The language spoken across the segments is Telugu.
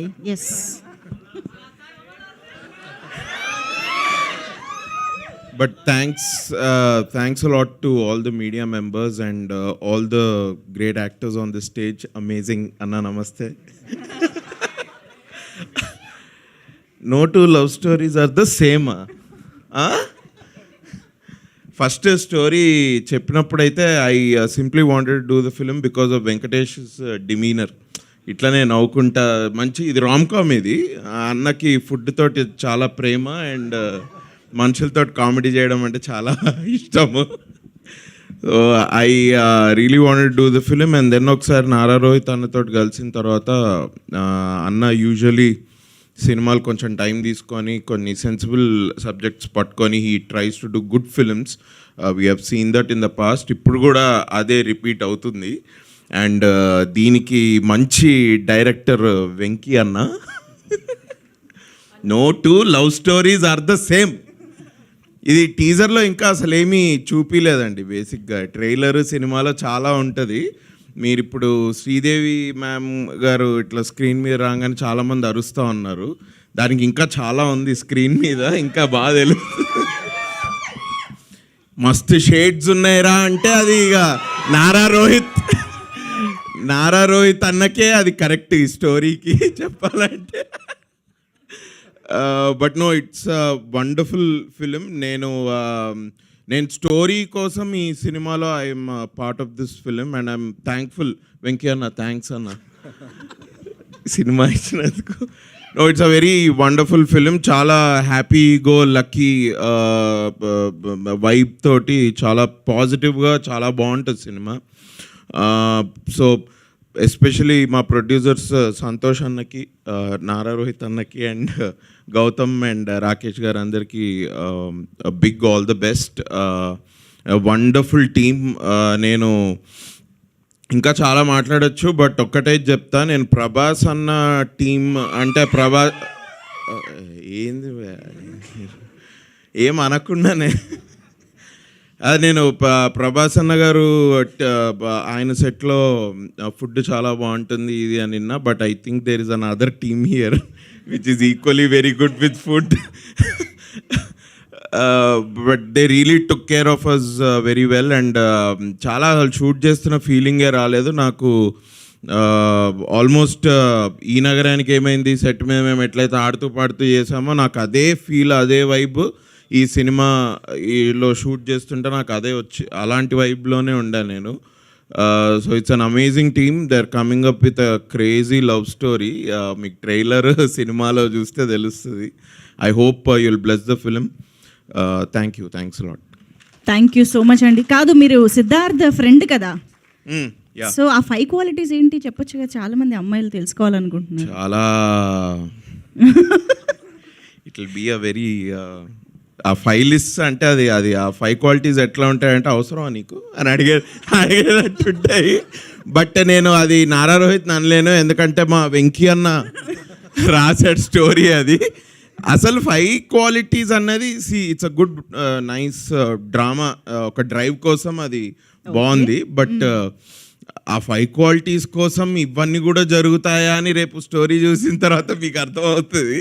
అండి yes But thanks, uh, thanks a lot to all the media members and uh, all the great actors on the stage. Amazing, Anna Namaste. no two love stories are the same. Huh? First story చెప్పినప్పుడైతే I simply wanted do the film because of Venkatesh demeanour ఇట్లానే నవ్వుకుంటా మంచి ఇది రామ్ కామ్ ఇది. అన్నకి ఫుడ్ తోటి చాలా ప్రేమ అండ్ మనుషులతో కామెడీ చేయడం అంటే చాలా ఇష్టము. I really wanted do the film and then ఒకసారి నారా రోహిత్ అన్నతో కలిసిన తర్వాత అన్న యూజువలీ సినిమాలు కొంచెం టైం తీసుకొని కొన్ని సెన్సిబుల్ సబ్జెక్ట్స్ పట్టుకొని he tries to do good films we have seen that in the past ఇప్పుడు కూడా అదే రిపీట్ అవుతుంది. అండ్ దీనికి మంచి డైరెక్టర్ వెంకీ అన్న. No two love stories are the same ఇది టీజర్లో ఇంకా అసలు ఏమీ చూపించలేదండి బేసిక్గా. ట్రైలర్ సినిమాలో చాలా ఉంటుంది. మీరు ఇప్పుడు శ్రీదేవి మ్యామ్ గారు ఇట్లా స్క్రీన్ మీద రాగానే చాలామంది అరుస్తూ ఉన్నారు. దానికి ఇంకా చాలా ఉంది స్క్రీన్ మీద ఇంకా బాగా తెలుసు మస్తు షేడ్స్ ఉన్నాయిరా అంటే అది ఇక నారా రోహిత్. నారా రోహిత్ అన్నకే అది కరెక్ట్ ఈ స్టోరీకి చెప్పాలంటే. But no it's wonderful film నేను నేను స్టోరీ కోసం ఈ సినిమాలో I'm part of this film and I'm thankful Venky అన్న థ్యాంక్స్ అన్న. సినిమా ఇచ్చినందుకు. No it's a very wonderful film చాలా హ్యాపీ గో లక్కీ వైబ్ తోటి చాలా పాజిటివ్గా చాలా బాగుంటుంది సినిమా. సో ఎస్పెషలీ మా ప్రొడ్యూసర్స్ uh, సంతోష్ అన్నకి నారా రోహిత్ అన్నకి and uh, Gautam and uh, Rakesh garu అందరికీ big all the best wonderful team నేను ఇంకా చాలా మాట్లాడొచ్చు బట్ ఒక్కటే చెప్తా నేను ప్రభాస్ అన్న టీం అంటే ప్రభా ఏంది ఏం అనకుండానే అది నేను ప్రభాస్ అన్న గారు ఆయన సెట్లో ఫుడ్ చాలా బాగుంటుంది ఇది అని విన్నా but I think there is another team here which is equally very good with food. But they really took care of us very well and చాలా షూట్ చేస్తున్న ఫీలింగే రాలేదు నాకు. ఆల్మోస్ట్ ఈ నగరానికి ఏమైంది సెట్ మీద మేము ఎట్లయితే ఆడుతూ పాడుతూ చేసామో నాకు అదే ఫీల్ అదే వైబ్. ఈ సినిమా షూట్ చేస్తుంటే నాకు అదే వచ్చి అలాంటి వైబ్లోనే ఉండా నేను. So it's an amazing team. They are coming up with a crazy love story మీకు ట్రైలర్ సినిమాలో చూస్తే తెలుస్తుంది. I hope you'll bless the film thank you thanks lot thank you so much అండి కాదు మీరు సిద్ధార్థ్ ఫ్రెండ్ కదా? యా సో ఆ ఫైవ్ క్వాలిటీస్ ఏంటి చెప్పొచ్చు కదా? చాలా మంది అమ్మాయిలు తెలుసుకోవాలనుకుంటున్నారు. చాలా. It will be a very uh five list అంటే అది అది ఆ ఫైవ్ క్వాలిటీస్ ఎట్లా ఉంటాయంటే అవసరమా నీకు? అని అడిగే అడిగేటట్టుంటాయి బట్ నేను అది నారా రోహిత్ అనలేను. ఎందుకంటే మా వెంకీ అన్న రాసాడు స్టోరీ అది. అసలు ఫైవ్ క్వాలిటీస్ అన్నది see it's a good nice drama ఒక డ్రైవ్ కోసం అది బాగుంది. బట్ ఆ ఫైవ్ క్వాలిటీస్ కోసం ఇవన్నీ కూడా జరుగుతాయా అని రేపు స్టోరీ చూసిన తర్వాత మీకు అర్థమవుతుంది.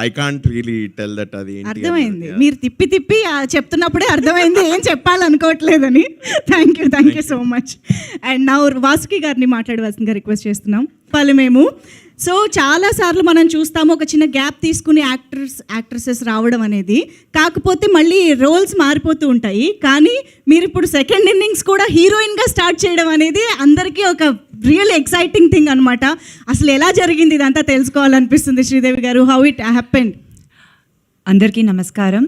I can't really tell that అది అర్థమైంది. మీరు తిప్పి తిప్పి చెప్తున్నప్పుడే అర్థమైంది. ఏం చెప్పాలనుకోవట్లేదని. Thank you thank you so much and నా వాసుకి గారిని మాట్లాడవలసిందిగా రిక్వెస్ట్ చేస్తున్నాం. పలు మేము సో చాలా సార్లు మనం చూస్తాము ఒక చిన్న గ్యాప్ తీసుకుని యాక్టర్స్ యాక్ట్రసెస్ రావడం అనేది. కాకపోతే మళ్ళీ రోల్స్ మారిపోతూ ఉంటాయి. కానీ మీరు ఇప్పుడు సెకండ్ ఇన్నింగ్స్ కూడా హీరోయిన్గా స్టార్ట్ చేయడం అనేది అందరికీ ఒక రియల్ ఎక్సైటింగ్ థింగ్ అనమాట అసలు ఎలా జరిగింది ఇదంతా తెలుసుకోవాలనిపిస్తుంది Sridevi garu. How it happened? అందరికీ నమస్కారం.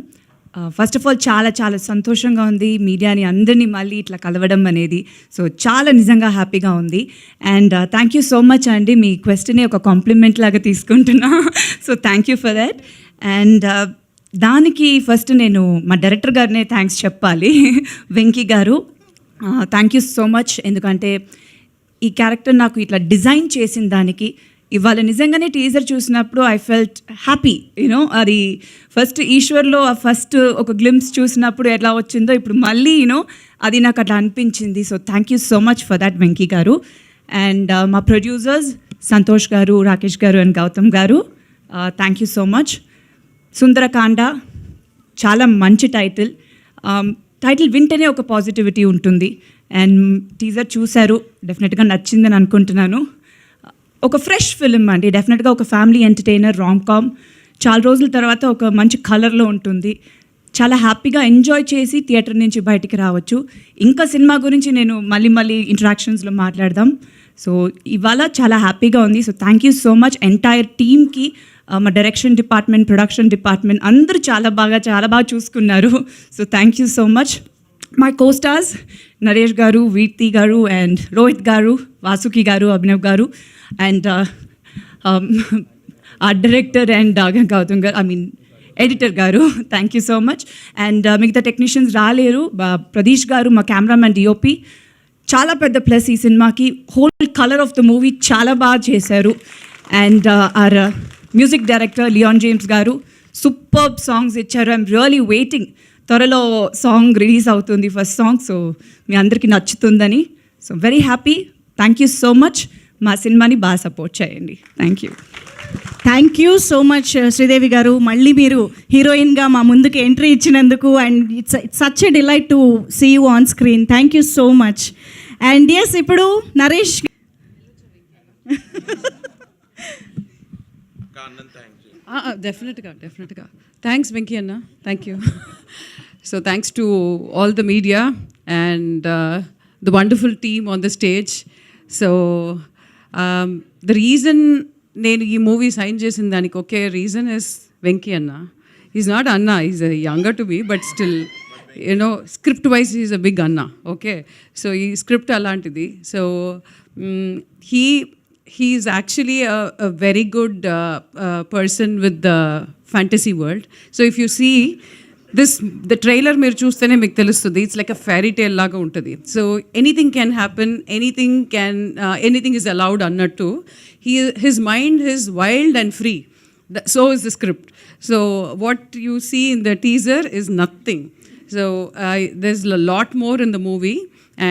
ఫస్ట్ ఆఫ్ ఆల్ చాలా చాలా సంతోషంగా ఉంది మీడియాని అందరినీ మళ్ళీ ఇట్లా కలవడం అనేది. సో చాలా నిజంగా హ్యాపీగా ఉంది. And thank you so much అండి. మీ క్వశ్చన్ని ఒక కాంప్లిమెంట్ లాగా తీసుకుంటున్నా. So thank you for that and దానికి ఫస్ట్ నేను మా డైరెక్టర్ గారినే థ్యాంక్స్ చెప్పాలి. వెంకీ గారు. థ్యాంక్ యూ సో మచ్ ఎందుకంటే ఈ క్యారెక్టర్ నాకు ఇట్లా డిజైన్ చేసిన దానికి ఇవాళ నిజంగానే టీజర్ చూసినప్పుడు I felt happy you know first ఈశ్వర్లో ఆ ఫస్ట్ ఒక గ్లిమ్స్ చూసినప్పుడు ఎలా వచ్చిందో ఇప్పుడు మళ్ళీ యూనో అది నాకు అట్లా అనిపించింది. So thank you so much for that Venky garu. And uh, మా producers Santosh garu Rakesh garu and Gautam garu thank you so much Sundarakanda చాలా మంచి టైటిల్ టైటిల్ um, వింటేనే ఒక పాజిటివిటీ ఉంటుంది. అండ్ టీజర్ చూశారు డెఫినెట్గా నచ్చిందని అనుకుంటున్నాను. ఒక ఫ్రెష్ ఫిలిం అండి. డెఫినెట్గా ఒక ఫ్యామిలీ ఎంటర్టైనర్ రామ్ కామ్ చాలా రోజుల తర్వాత ఒక మంచి కలర్లో ఉంటుంది. చాలా హ్యాపీగా ఎంజాయ్ చేసి థియేటర్ నుంచి బయటికి రావచ్చు. ఇంకా సినిమా గురించి నేను మళ్ళీ మళ్ళీ ఇంటరాక్షన్స్లో మాట్లాడదాం. సో ఇవాళ చాలా హ్యాపీగా ఉంది. So thank you so much entire టీమ్కి మా డైరెక్షన్ డిపార్ట్మెంట్ ప్రొడక్షన్ డిపార్ట్మెంట్ అందరూ చాలా బాగా చాలా బాగా చూసుకున్నారు. So thank you so much my costars Naresh garu Virti garu and Rohit గారు Vasuki garu Abhinav garu and art director and Gautam garu I mean editor garu thank you so much and మిగతా టెక్నీషియన్స్ రాలేరు ప్రదీష్ గారు మా కెమెరామ్యాన్ డిఓపి చాలా పెద్ద ప్లస్ ఈ సినిమాకి whole colour of the movie చాలా బాగా చేశారు and our music director Leon James garu super songs ఇచ్చారు ఐఎమ్ రియలీ వెయిటింగ్ త్వరలో సాంగ్ రిలీజ్ అవుతుంది ఫస్ట్ సాంగ్ సో మీ అందరికీ నచ్చుతుందని. So very happy thank you so much మా సినిమాని బాగా సపోర్ట్ చేయండి. Thank you thank you so much Sridevi garu. మళ్ళీ మీరు హీరోయిన్గా మా ముందుకు ఎంట్రీ ఇచ్చినందుకు and it's it's such a delight to see you on screen thank you so much and yes ఇప్పుడు నరేష్ డెఫినెట్గా డెఫినెట్గా థ్యాంక్స్ వెంకీ అన్న thank you so thanks to all the media and the wonderful team on the stage so the reason నేను ఈ మూవీ సైన్ చేసిన దానికి ఒకే రీజన్ ఇస్ వెంకీ అన్న ఈజ్ నాట్ అన్న is younger to be but still you know script wise is a big అన్న ఓకే సో ఈ స్క్రిప్ట్ అలాంటిది. So he he's actually a, a very good uh, uh, person with the fantasy world. So if you see this, the trailer మీరు చూస్తేనే మీకు తెలుస్తుంది it's like a fairy tale లాగా ఉంటుంది so anything can happen anything can anything is allowed అన్నట్టు he his mind his wild and free so is the script so what you see in the teaser is nothing so there's a lot more in the movie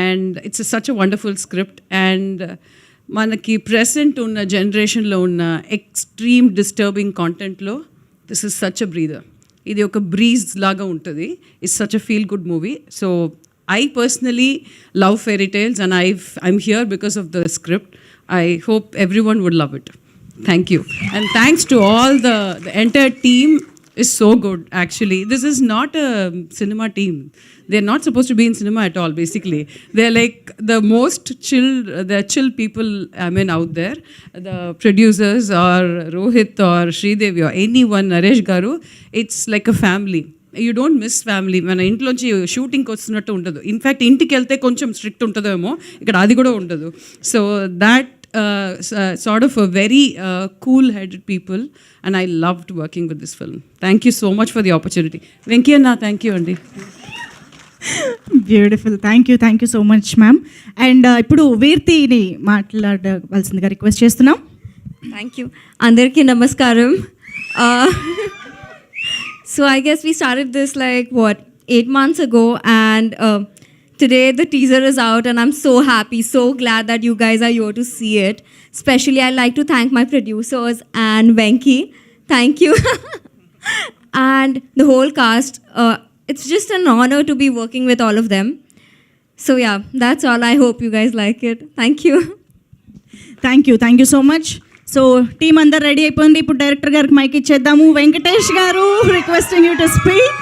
and it's a, such a wonderful script and uh, మనకి ప్రెసెంట్ ఉన్న జనరేషన్లో ఉన్న extreme disturbing కాంటెంట్లో this is such a breather ఇది ఒక బ్రీజ్ లాగా ఉంటుంది. It's such a feel good movie so I personally love fairy tales and I I'm here because of the script I hope everyone would love it thank you and thanks to all the entire team is so good actually this is not a cinema team they're not supposed to be in cinema at all basically they're like the most chill the chill people i mean out there the producers or rohit or sridevi or anyone naresh garu it's like a family you don't miss family మన ఇంట్లోంచి షూటింగ్కి వస్తున్నట్టు ఉండదు ఇన్ఫ్యాక్ట్ ఇంటికి వెళ్తే కొంచెం స్ట్రిక్ట్ ఉంటుందేమో ఇక్కడ అది కూడా ఉండదు so that sort of a very cool headed people and I loved working with this film thank you so much for the opportunity Venky అన్న థ్యాంక్ యూ అండి beautiful thank you thank you so much ma'am and uh, ఇప్పుడు వీర్తిని మాట్లాడవలసిందిగా రిక్వెస్ట్ చేస్తున్నాం. థ్యాంక్ యూ అందరికీ నమస్కారం. So I guess we started this like what eight months ago and Today the teaser is out and I'm so happy so glad that you guys are your to see it specially I like to thank my producers and Venky thank you and the whole cast. Uh, it's just an honor to be working with all of them. So, yeah, that's all. I hope you guys like it. Thank you. Thank you thank you so much so team అందరు రెడీ అయిపోయింది ఇప్పుడు డైరెక్టర్ గారికి మైక్ ఇచ్చేద్దాము వెంకటేష్ గారు రిక్వెస్టింగ్ యూ టు స్పీక్